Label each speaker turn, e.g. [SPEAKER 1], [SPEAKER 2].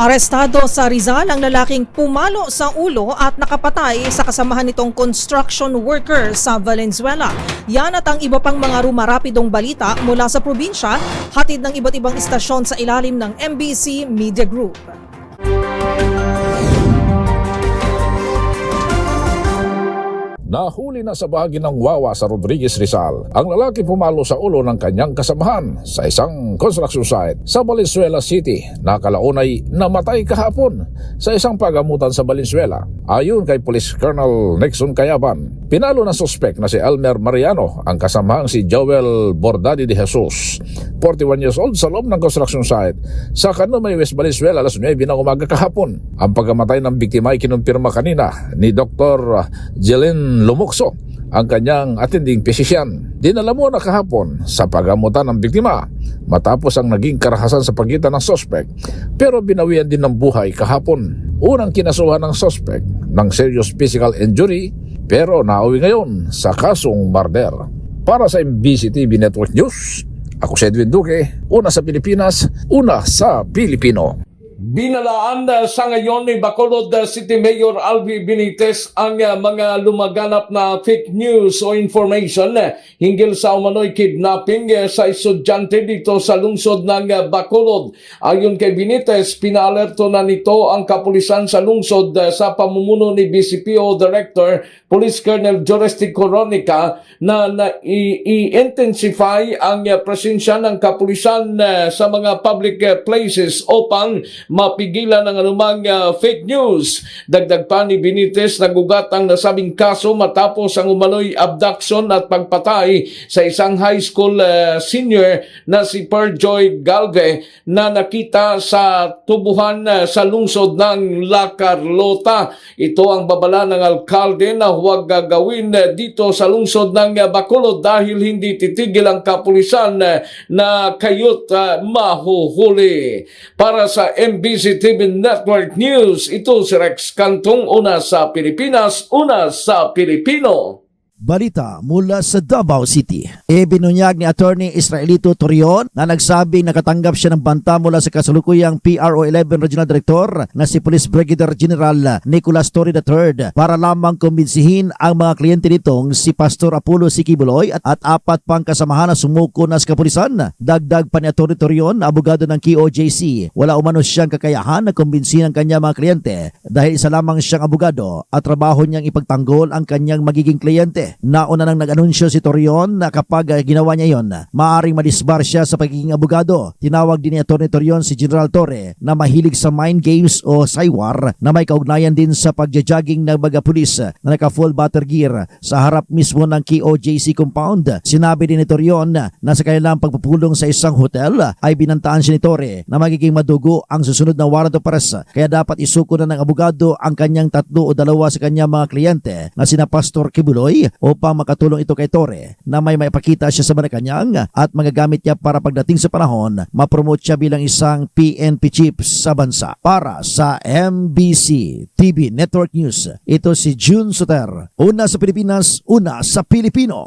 [SPEAKER 1] Arestado sa Rizal ang lalaking pumalo sa ulo at nakapatay sa kasamahan nitong construction worker sa Valenzuela. Yan at ang iba pang mga rumarapidong balita mula sa probinsya, hatid ng iba't ibang istasyon sa ilalim ng MBC Media Group.
[SPEAKER 2] Nahuli na sa bahagi ng Wawa sa Rodriguez Rizal ang lalaki pumalo sa ulo ng kanyang kasamahan sa isang construction site sa Valenzuela City na kalaunay namatay kahapon sa isang pagamutan sa Valenzuela. Ayon kay Police Colonel Nixon Cayaban, pinalo ng suspek na si Elmer Mariano ang kasamahang si Joel Bordadi de Jesus, 41 years old sa loob ng construction site sa Canumay, West Valenzuela alas 9 ng umaga kahapon. Ang pagkamatay ng biktima ay kinumpirma kanina ni Dr. Jelen Lumukso ang kanyang attending physician. Dinala mo na kahapon sa pagamutan ng biktima matapos ang naging karahasan sa pagitan ng sospek pero binawian din ng buhay kahapon. Unang kinasuhan ng sospek ng serious physical injury pero nauwi ngayon sa kasong murder. Para sa MBC TV Network News, ako si Edwin Duque, una sa Pilipinas, una sa Pilipino.
[SPEAKER 3] Binalaan uh, sa ngayon ni Bacolod City Mayor Alvi Benitez ang uh, mga lumaganap na fake news o information uh, hinggil sa umano'y kidnapping uh, sa estudyante dito sa lungsod ng Bacolod. Ayon kay Benitez, pinaalerto na nito ang kapulisan sa lungsod sa pamumuno ni BCPO Director Police Colonel Joresti Coronica na, i-intensify ang presensya ng kapulisan sa mga public places upang mapigilan ang anumang uh, fake news. Dagdag pa ni Benitez nagugat ang nasabing kaso matapos ang umano'y abduction at pagpatay sa isang high school uh, senior na si Perjoy Galve na nakita sa tubuhan uh, sa lungsod ng La Carlota. Ito ang babala ng alkalde na huwag gagawin uh, dito sa lungsod ng uh, Bacolod dahil hindi titigil ang kapulisan uh, na kayot uh, mahuhuli. Para sa MBC TV Network News, ito si Rex Cantong, una sa Pilipinas, una sa Pilipino.
[SPEAKER 4] Balita mula sa Davao City. Ibinunyag ni Attorney Israelito Torion na nagsabing nakatanggap siya ng banta mula sa kasalukuyang PRO 11 Regional Director na si Police Brigadier General Nicolas Torre III para lamang kumbinsihin ang mga kliyente nitong si Pastor Apollo Sikibuloy at, at apat pang kasamahan na sumuko na sa kapulisan. Dagdag pa ni Attorney Torion, abogado ng KOJC, wala umano siyang kakayahan na kumbinsihin ang kanyang mga kliyente dahil isa lamang siyang abogado at trabaho niyang ipagtanggol ang kanyang magiging kliyente. Nauna nang nag-anunsyo si Torion na kapag uh, ginawa niya yon, maaring madisbar siya sa pagiging abogado. Tinawag din ni Atty. Torion si General Torre na mahilig sa mind games o saywar na may kaugnayan din sa pagja-jogging ng mga pulis na naka-full battle gear sa harap mismo ng KOJC compound. Sinabi din ni Torion na sa kanilang pagpupulong sa isang hotel ay binantaan siya ni Torre na magiging madugo ang susunod na warrant of arrest kaya dapat isuko na ng abogado ang kanyang tatlo o dalawa sa kanyang mga kliyente na sina Pastor Kibuloy upang makatulong ito kay Torre na may maipakita siya sa Malacanang at magagamit niya para pagdating sa panahon, mapromote siya bilang isang PNP chief sa bansa. Para sa MBC TV Network News, ito si June Soter. Una sa Pilipinas, una sa Pilipino.